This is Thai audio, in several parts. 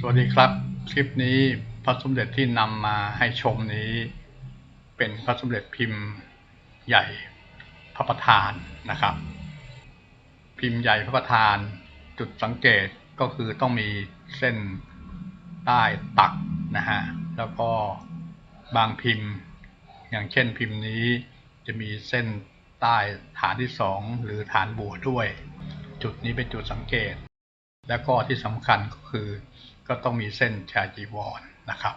สวัสดีครับ คลิปนี้พระสมเด็จที่นำมาให้ชมนี้ เป็นพระสมเด็จพิมพ์ใหญ่พระประธานนะครับ พิมพ์ใหญ่พระประธาน จุดสังเกตก็คือต้องมีเส้นใต้ตักนะฮะแล้วก็บางพิมพ์ อย่างเช่นพิมพ์นี้จะมีเส้นใต้ฐานที่สองหรือฐานบัวด้วย จุดนี้เป็นจุดสังเกต แล้วก็ที่สำคัญก็คือ ก็ต้องมีเส้นชาจีวรนนะครับ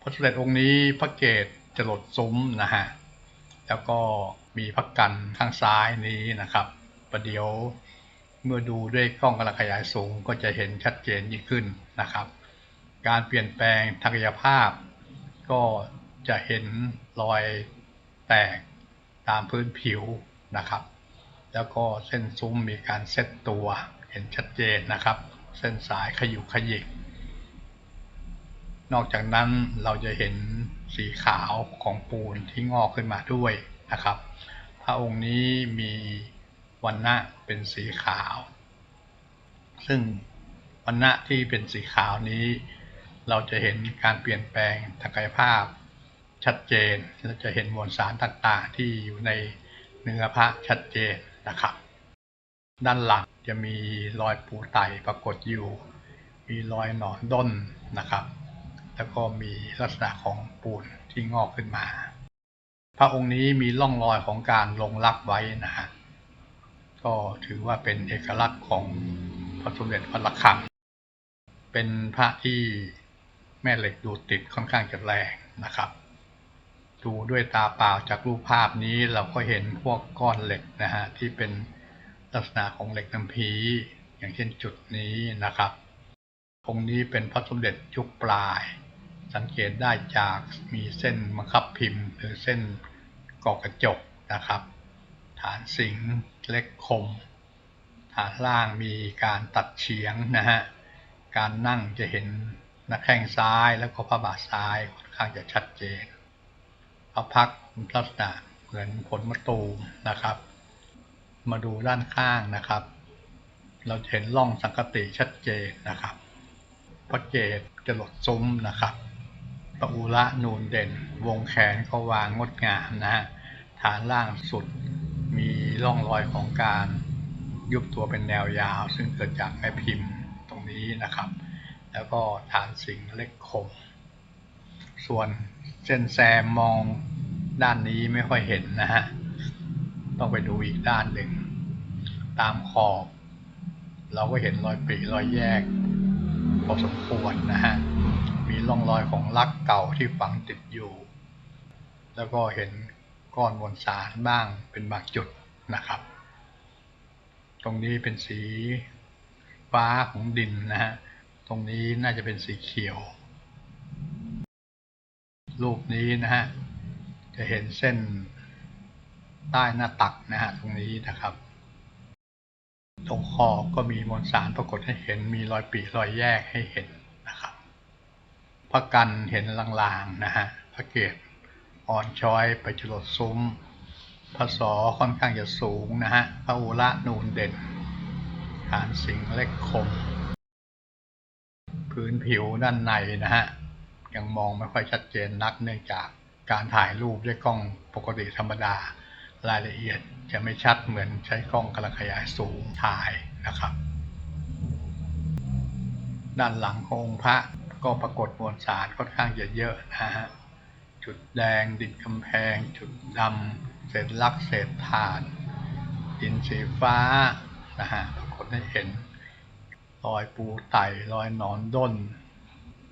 พระสมเด็จองค์นี้พระเกศจรดซุ้มนะฮะ แล้วก็มีพระกันข้างซ้ายนี้นะครับ ประเดี๋ยวเมื่อดูด้วยกล้องกระขยายสูงก็จะเห็นชัดเจนยิ่งขึ้นนะครับ การเปลี่ยนแปลงทางกายภาพ ก็จะเห็นรอยแตกตามพื้นผิวนะครับ แล้วก็เส้นซุ้มมีการเซตตัวเห็นชัดเจนนะครับ ส้นสายขยุกขยิก นอกจากนั้นเราจะเห็นสีขาวของปูนที่งอกขึ้นมาด้วยนะครับ พระองค์นี้มีวันณะเป็นสีขาว ซึ่งวันณะที่เป็นสีขาวนี้ เราจะเห็นการเปลี่ยนแปลงทางกายภาพชัดเจนและจะเห็นมวลสารต่างๆที่อยู่ในเนื้อพระชัดเจนนะครับ ด้านหลัง จะมีรอยปูไตปรากฏอยู่ มีรอยหนอนด้นนะครับ แล้วก็มีลักษณะของปูนที่งอกขึ้นมา พระองค์นี้มีร่องรอยของการลงรักไว้นะฮะ ก็ถือว่าเป็นเอกลักษณ์ของพระสมเด็จพระระฆังเป็นพระที่แม่เหล็กดูติดค่อนข้างจะแรงนะครับ ดูด้วยตาเปล่าจากรูปภาพนี้เราก็เห็นพวกก้อนเหล็กนะฮะที่เป็น ลักษณะของเหล็กน้ำพีอย่างเช่นจุดนี้นะครับองค์นี้เป็นพระสมเด็จยุคปลาย สังเกตได้จากมีเส้นบังคับพิมพ์ หรือเส้นกอกกระจกนะครับ ฐานสิงห์เล็กคม ฐานล่างมีการตัดเฉียงนะฮะการนั่งจะเห็นหน้าแข้งซ้ายแล้วก็พระบาทซ้ายค่อนข้างจะชัดเจนพระพักลักษณะเหมือนผลมะตูมนะครับ มาดูด้านข้างนะครับ เราเห็นร่องสังกติชัดเจนนะครับพระเกศจะหลดซุ้มนะครับปะอุระนูนเด่น วงแขนก็วางงดงามนะฮะฐานล่างสุดมีร่องรอยของการยุบตัวเป็นแนวยาว ซึ่งเกิดจากแม่พิมพ์ตรงนี้นะครับ แล้วก็ฐานสิงเล็กคม ส่วนเส้นแซมมองด้านนี้ไม่ค่อยเห็นนะฮะ ต้องไปดูอีกด้านหนึ่ง ตามขอบ เราก็เห็นรอยปริรอยแยกพอสมควรนะฮะ มีร่องรอยของลักเก่าที่ฝังติดอยู่ แล้วก็เห็นก้อนมวลสารบ้างเป็นบางจุดนะครับ ตรงนี้เป็นสีฟ้าของดินนะฮะ ตรงนี้น่าจะเป็นสีเขียว รูปนี้นะฮะ จะเห็นเส้น ใต้หน้าตักนะฮะตรงนี้นะครับ ตรงคอก็มีมวลสารปรากฏให้เห็นมีรอยปริรอยแยกให้เห็นนะครับพระกันเห็นลางๆนะฮะพระเกศอ่อนช้อยไปจรดซุ้มพระสอค่อนข้างจะสูงนะฮะพระอุระนูนเด่นฐานสิงเล็กคม พื้นผิวด้านในนะฮะยังมองไม่ค่อยชัดเจนนักเนื่องจากการถ่ายรูปด้วยกล้องปกติธรรมดา รายละเอียดจะไม่ชัดเหมือนใช้กล้องกระขยายสูงถ่ายนะครับ ด้านหลังขององค์พระก็ปรากฏมวลสารค่อนข้างจะเยอะนะฮะจุดแดงดินกำแพง จุดดำเศษลักเศษฐานดินสีฟ้านะฮะปรากฏให้เห็นรอยปูไต่รอยหนอนด้น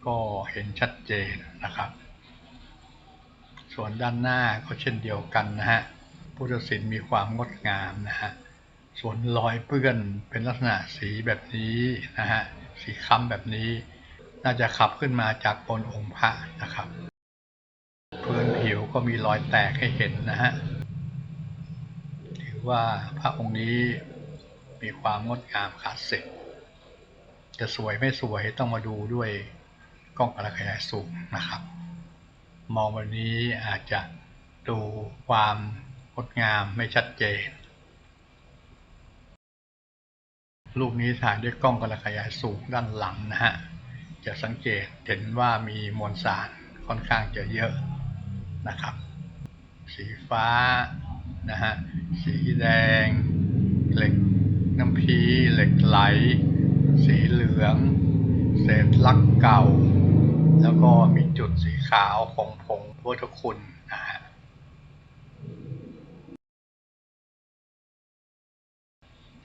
ก็เห็นชัดเจนนะครับ ส่วนด้านหน้าก็เช่นเดียวกันนะฮะ พุทธศิลป์มีความงดงามนะฮะส่วนรอยเปื้อนเป็นลักษณะสีแบบนี้นะฮะสีค้ำแบบนี้ น่าจะขับขึ้นมาจากบนองค์พระนะครับพื้นผิวก็มีรอยแตกให้เห็นนะฮะถือว่าพระองค์นี้มีความงดงามขาดเสร็จจะสวยไม่สวยต้องมาดูด้วยกล้องกระขยายสูงนะครับ มองวันนี้อาจจะดูความ ดงามไม่ชัดเจน รูปนี้ถ่ายด้วยกล้องกระขยายสูงด้านหลังนะฮะ จะสังเกตเห็นว่ามีมวลสารค่อนข้างจะเยอะนะครับ สีฟ้านะฮะ สีแดง เหล็กน้ำพีเหล็กไหล สีเหลือง เศษลักเก่า แล้วก็มีจุดสีขาวของผงพุทธคุณนะฮะ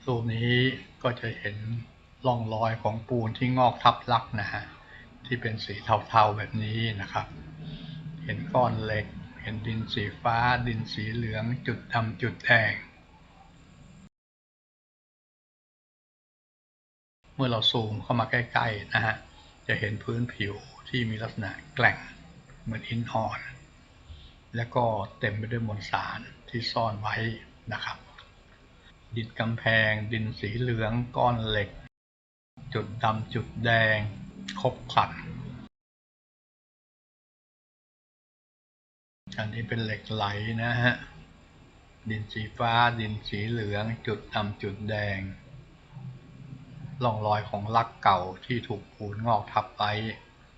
รูปนี้ก็จะเห็นร่องรอยของปูนที่งอกทับลักนะฮะที่เป็นสีเทาๆแบบนี้นะครับ เห็นก้อนเหล็ก เห็นดินสีฟ้า ดินสีเหลือง จุดดำจุดแดง เมื่อเราซูมเข้ามาใกล้ๆนะฮะ จะเห็นพื้นผิวที่มีลักษณะแกร่งเหมือนหินอ่อน และก็เต็มไปด้วยมวลสารที่ซ่อนไว้นะครับ ดินกำแพง ดินสีเหลือง ก้อนเหล็ก จุดดำจุดแดง ครบครันอันนี้เป็นเหล็กไหลนะฮะ ดินสีฟ้า ดินสีเหลือง จุดดำจุดแดงร่องรอยของลักเก่าที่ถูกปูนงอกทับไว้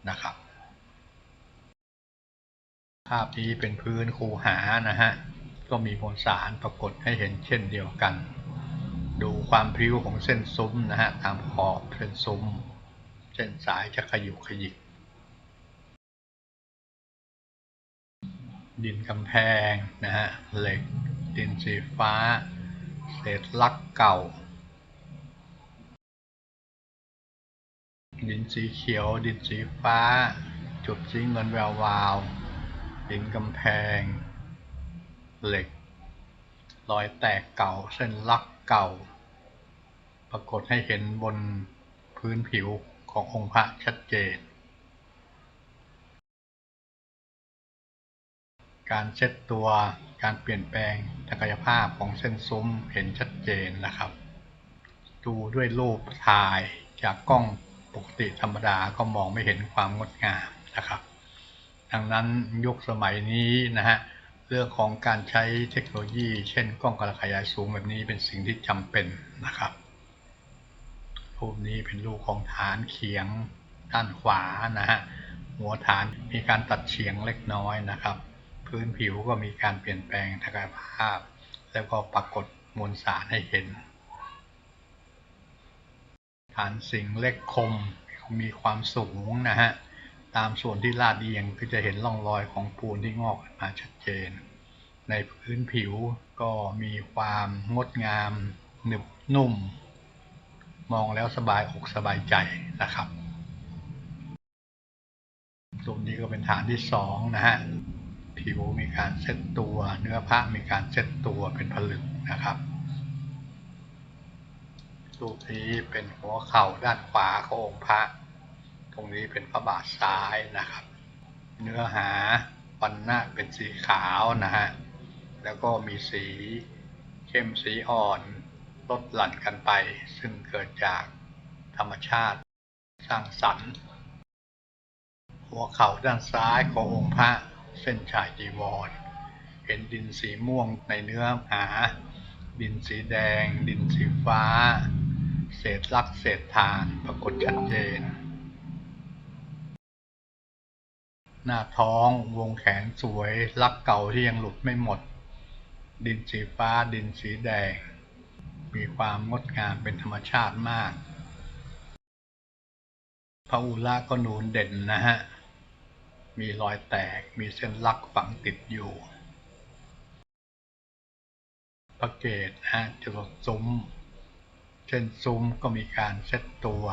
นะครับ ภาพนี้เป็นพื้นคูหานะฮะ ก็มีมวลสารปรากฏให้เห็นเช่นเดียวกัน ดูความพริ้วของเส้นซุ้มนะฮะตามขอบเส้นซุ้ม เส้นสายจะขยุกขยิก ดินกำแพงนะฮะเหล็ก ดินสีฟ้า เศษลักเก่า ดินสีเขียว ดินสีฟ้า จุดสีเงินแวววาว ดินกำแพง เหล็ก รอยแตกเก่าเส้นลัก เก่า ปรากฏให้เห็นบนพื้นผิวขององค์พระชัดเจน การเช็ดตัวการเปลี่ยนแปลงศักายภาพของเส้นซุ้มเห็นชัดเจนนะครับ ดูด้วยรูปถ่ายจากกล้องปกติธรรมดาก็มองไม่เห็นความงดงามนะครับ ดังนั้นยุคสมัยนี้นะฮะ เรื่องของการใช้เทคโนโลยี เช่นกล้องกระขยายสูงแบบนี้เป็นสิ่งที่จำเป็นนะครับรูปนี้เป็นรูปของฐานเขียงด้านขวานะฮะหัวฐานมีการตัดเฉียงเล็กน้อยนะครับ พื้นผิวก็มีการเปลี่ยนแปลงทางกายภาพ แล้วก็ปรากฏมวลสารให้เห็น ฐานสิงเล็กคมมีความสูงนะฮะ ตามส่วนที่ลาดเอียงก็จะเห็นร่องรอยของปูนที่งอกมาชัดเจน ในพื้นผิวก็มีความงดงามหนึบนุ่ม มองแล้วสบายอกสบายใจนะครับตรงนี้ก็เป็นฐานที่สองนะฮะผิวมีการเซตตัว เนื้อพระมีการเซตตัวเป็นผลึกนะครับรูปนี้เป็นหัวเข่าด้านขวาขององค์พระ ตรงนี้เป็นพระบาทซ้ายนะครับ เนื้อหาวันหน้าเป็นสีขาวนะฮะ แล้วก็มีสีเข้มสีอ่อนลดหลั่นกันไป ซึ่งเกิดจากธรรมชาติสร้างสรรค์ หัวเข่าด้านซ้ายขององค์พระเส้นชายจีวร เห็นดินสีม่วงในเนื้อหา ดินสีแดง ดินสีฟ้า เศษลักเศษทานปรากฏชัดเจน หน้าท้อง วงแขนสวยลักเก่าที่ยังหลุดไม่หมด ดินสีฟ้า ดินสีแดง มีความงดงามเป็นธรรมชาติมากพระอุระก็นูนเด่นนะฮะ มีรอยแตก มีเส้นลักฝังติดอยู่ พระเกศนะฮะจรดซุ้ม เช่นซุ้มก็มีการเซตตัว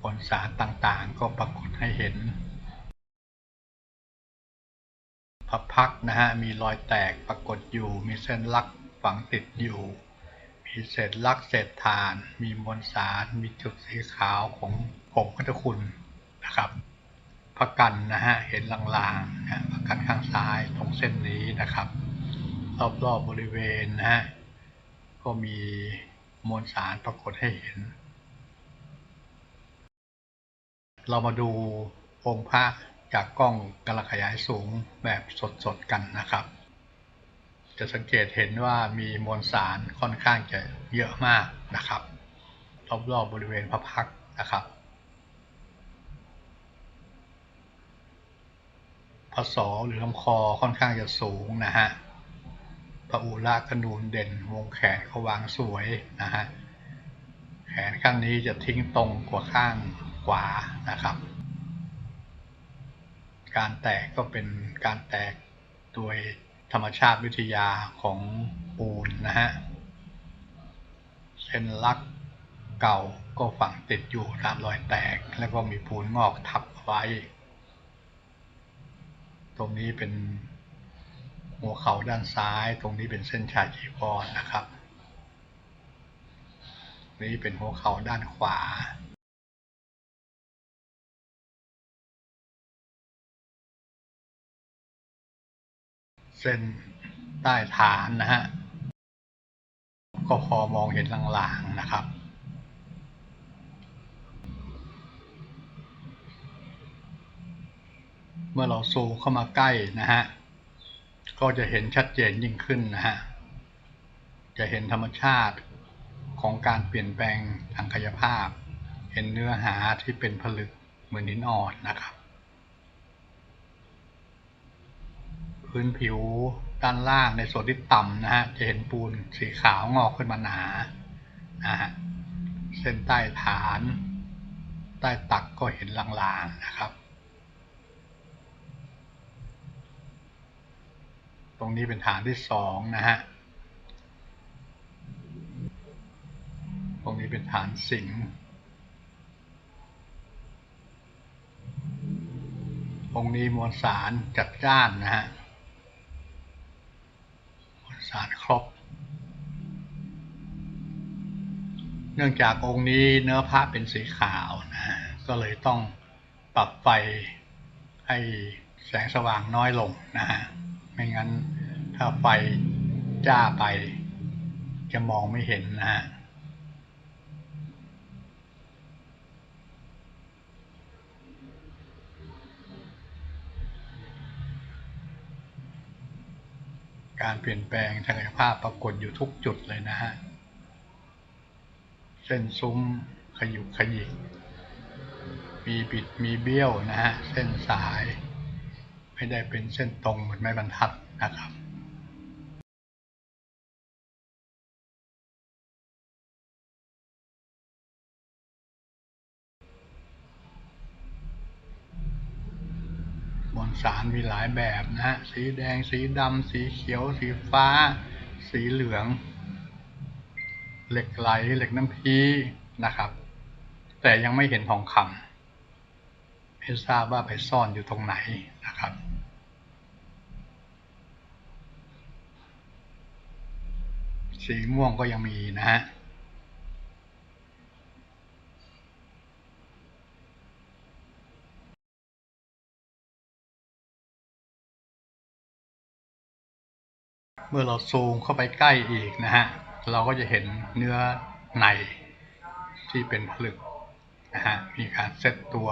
ผลสารต่างๆก็ปรากฏให้เห็น พระพักนะฮะมีรอยแตกปรากฏอยู่ มีเส้นลักฝังติดอยู่ มีเศษลักเศษฐาน มีมวลสาร มีจุดสีขาวของผงพัทคุณนะครับพระกันนะฮะเห็นลางๆนะพระกันข้างซ้ายตรงเส้นนี้นะครับ รอบๆบบริเวณนะฮะก็มีมวลสารปรากฏให้เห็น เรามาดูองค์พระ จากกล้องกระขยายสูงแบบสดๆกันนะครับ จะสังเกตเห็นว่ามีมวลสารค่อนข้างจะเยอะมากนะครับรอบๆบริเวณพระพักนะครับพระศอหรือลำคอค่อนข้างจะสูงนะฮะพระอุระกนูนเด่นวงแขนเขาวางสวยนะฮะแขนข้างนี้จะทิ้งตรงกว่าข้างขวานะครับ การแตกก็เป็นการแตกโดยธรรมชาติวิทยาของปูนนะฮะเส้นลักเก่าก็ฝังติดอยู่ตามรอยแตก แล้วก็มีปูนงอกทับไว้ ตรงนี้เป็นหัวเข่าด้านซ้าย ตรงนี้เป็นเส้นชายจีวรนะครับ นี่เป็นหัวเข่าด้านขวา เส้นใต้ฐานนะฮะก็พอมองเห็นลางๆนะครับ เมื่อเราซูมเข้ามาใกล้นะฮะก็จะเห็นชัดเจนยิ่งขึ้นนะฮะจะเห็นธรรมชาติของการเปลี่ยนแปลงทางกายภาพ เห็นเนื้อหาที่เป็นผลึกเหมือนหินอ่อนนะครับ พื้นผิวด้านล่างในส่วนที่ต่ำนะฮะจะเห็นปูนสีขาวงอกขึ้นมาหนานะฮะเส้นใต้ฐาน ใต้ตักก็เห็นลางๆนะครับ ตรงนี้เป็นฐานที่สองนะฮะตรงนี้เป็นฐานสิงตรงนี้มวลสารจัดจ้านนะฮะ สารครบ เนื่องจากองค์นี้เนื้อผ้าเป็นสีขาวนะ ก็เลยต้องปรับไฟให้แสงสว่างน้อยลงนะฮะ ไม่งั้นถ้าไฟจ้าไปจะมองไม่เห็นนะฮะ การเปลี่ยนแปลงทางกายภาพปรากฏอยู่ทุกจุดเลยนะฮะ เส้นซุ้มขยุกขยิก มีบิดมีเบี้ยวนะฮะ เส้นสาย ไม่ได้เป็นเส้นตรงเหมือนไม้บรรทัดนะครับ สารมีหลายแบบนะฮะ สีแดง สีดำ สีเขียว สีฟ้า สีเหลือง เหล็กไหล เหล็กน้ำพีนะครับ แต่ยังไม่เห็นทองคำไม่ทราบว่าไปซ่อนอยู่ตรงไหนนะครับสีม่วงก็ยังมีนะฮะ เมื่อเราซูมเข้าไปใกล้อีกนะฮะ เราก็จะเห็นเนื้อในที่เป็นผลึกนะฮะ มีการเซตตัว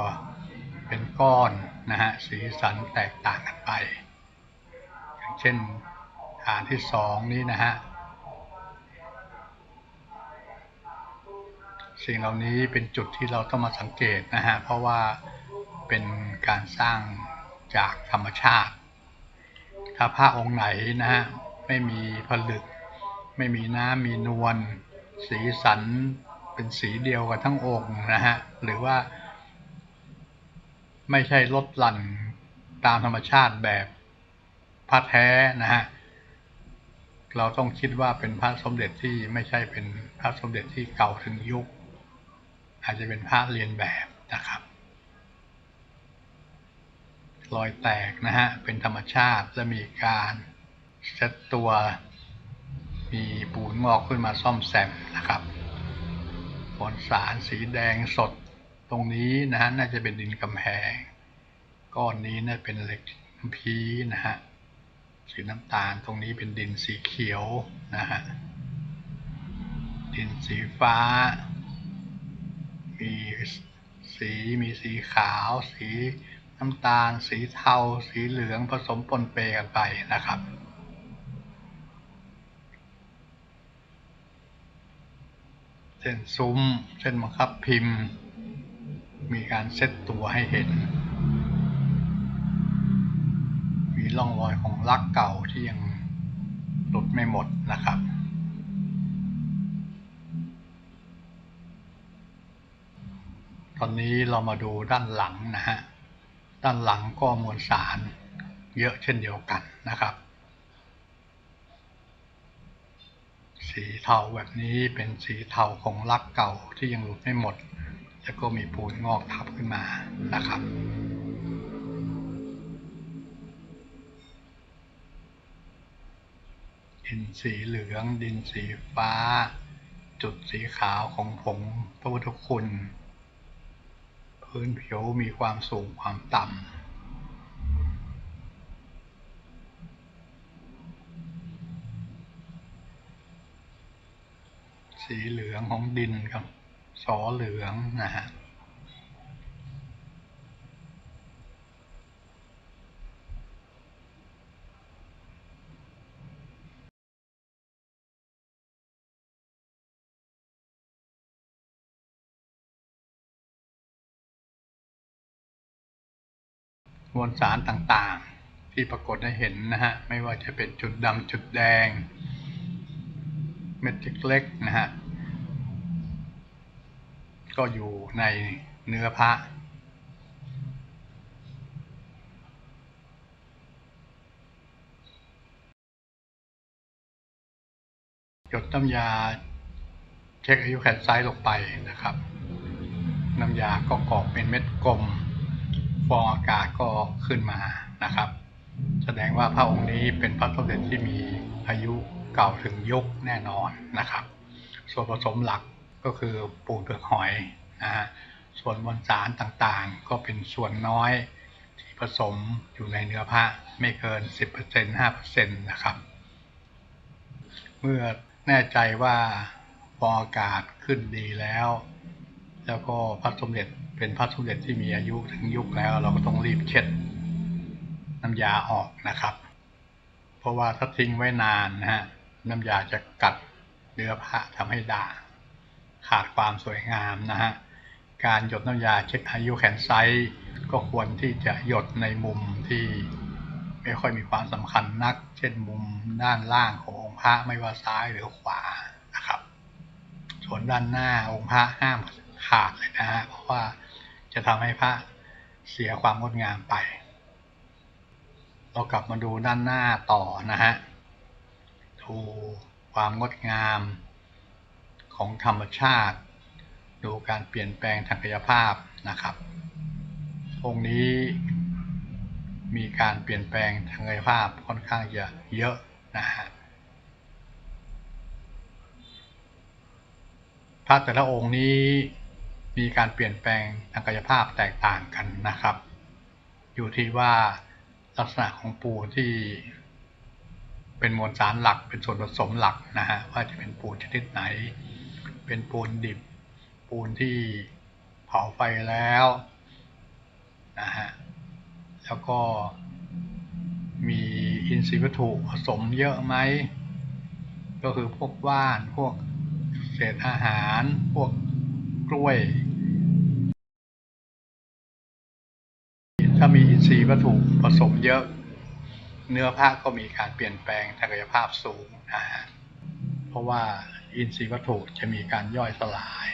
เป็นก้อนนะฮะ สีสันแตกต่างกันไป อย่างเช่นฐานที่สองนี้นะฮะ สิ่งเหล่านี้เป็นจุดที่เราต้องมาสังเกตนะฮะ เพราะว่าเป็นการสร้างจากธรรมชาติ ถ้าพระองค์ไหนนะฮะ ไม่มีผลึก ไม่มีน้ำมีนวลสีสันเป็นสีเดียวกันทั้งองค์นะฮะ หรือว่า ไม่ใช่ลดหลั่นตามธรรมชาติแบบพระแท้นะฮะ เราต้องคิดว่าเป็นพระสมเด็จที่ไม่ใช่เป็นพระสมเด็จที่เก่าถึงยุค อาจจะเป็นพระเรียนแบบนะครับรอยแตกนะฮะ เป็นธรรมชาติและมีการ เซตตัวมีปูนงอกขึ้นมาซ่อมแซมนะครับมวลสารสีแดงสดตรงนี้นะฮะน่าจะเป็นดินกำแพง ก้อนนี้น่าเป็นเหล็กพีนะฮะสีน้ำตาลตรงนี้เป็นดินสีเขียวนะฮะดินสีฟ้า มีสีมีสีขาว สีน้ำตาล สีเทา สีเหลืองผสมปนเปกันไปนะครับ เส้นซุ้ม เส้นบังคับพิมพ์ มีการเซตตัวให้เห็น มีร่องรอยของลักเก่าที่ยังหลุดไม่หมดนะครับ ตอนนี้เรามาดูด้านหลังนะฮะ ด้านหลังก็มวลสารเยอะเช่นเดียวกันนะครับ สีเทาแบบนี้เป็นสีเทาของลักเก่าที่ยังหลุดไม่หมด แล้วก็มีปูนงอกทับขึ้นมานะครับ ดินสีเหลือง ดินสีฟ้า จุดสีขาวของผงพระพุทธคุณ พื้นผิวมีความสูงความต่ำ สีเหลืองของดินครับ สอเหลืองนะฮะมวลสารต่างๆ ที่ปรากฏให้เห็นนะฮะ ไม่ว่าจะเป็นจุดดำจุดแดง เม็ดเล็กๆนะฮะ ก็อยู่ในเนื้อพระ หยดน้ำยาเช็คอายุแขนซ้ายลงไปนะครับ น้ำยาก็กรอกเป็นเม็ดกลม ฟองอากาศก็ขึ้นมานะครับ แสดงว่าพระองค์นี้เป็นพระสมเด็จที่มีอายุเก่าถึงยุคแน่นอนนะครับ ส่วนผสมหลัก ก็คือปูนเปลือกหอยนะฮะส่วนมวลสารต่างๆ ก็เป็นส่วนน้อยที่ผสมอยู่ในเนื้อพระไม่เกิน 10% 5%นะครับ เมื่อแน่ใจว่าฟองอากาศขึ้นดีแล้ว แล้วก็พระสมเด็จเป็นพระสมเด็จที่มีอายุถึงยุคแล้ว เราก็ต้องรีบเช็ดน้ำยาออกนะครับ เพราะว่าถ้าทิ้งไว้นานนะฮะน้ำยาจะกัดเนื้อพระทำให้ด่าง ขาดความสวยงามนะฮะ การหยดน้ำยาเช็คอายุแขนไซส์ก็ควรที่จะหยดในมุมที่ไม่ค่อยมีความสำคัญนัก เช่นมุมด้านล่างขององค์พระไม่ว่าซ้ายหรือขวานะครับ ส่วนด้านหน้าองค์พระห้ามขาดเลยนะฮะ เพราะว่าจะทำให้พระเสียความงดงามไป เรากลับมาดูด้านหน้าต่อนะฮะ ดูความงดงาม ของธรรมชาติ ดูการเปลี่ยนแปลงทางกายภาพนะครับ องค์นี้มีการเปลี่ยนแปลงทางกายภาพค่อนข้างจะเยอะนะฮะพระแต่ละองค์นี้มีการเปลี่ยนแปลงทางกายภาพแตกต่างกันนะครับ อยู่ที่ว่าลักษณะของปูนที่เป็นมวลสารหลักเป็นส่วนผสมหลักนะฮะว่าจะเป็นปูนชนิดไหน เป็นปูนดิบ ปูนที่เผาไฟแล้วนะฮะแล้วก็มีอินทรีย์วัตถุผสมเยอะไหม ก็คือพวกว่านพวกเศษอาหาร พวกกล้วย ถ้ามีอินทรีย์วัตถุผสมเยอะ เนื้อผ้าก็มีการเปลี่ยนแปลงทางกายภาพสูงนะฮะ เพราะว่าอินทรีย์วัตถุจะมีการย่อยสลาย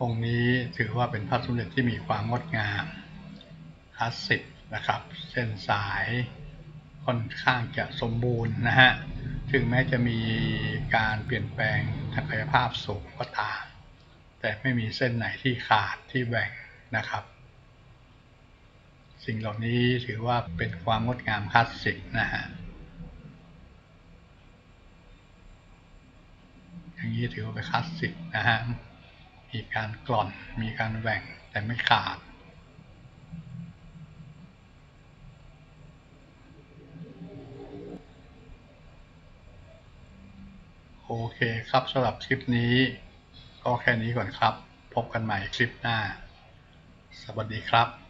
องค์นี้ถือว่าเป็นพระสมเด็จที่มีความงดงามคลาสสิกนะครับ เส้นสายค่อนข้างจะสมบูรณ์นะฮะ ถึงแม้จะมีการเปลี่ยนแปลงทางกายภาพสูงก็ตาม แต่ไม่มีเส้นไหนที่ขาดที่แบ่งนะครับ สิ่งเหล่านี้ถือว่าเป็นความงดงามคลาสสิกนะฮะอย่างนี้ถือว่าเป็นคลาสสิกนะฮะมีการกล่อนมีการแหว่งแต่ไม่ขาดโอเคครับสำหรับคลิปนี้ ก็แค่นี้ก่อนครับ พบกันใหม่คลิปหน้า สวัสดีครับ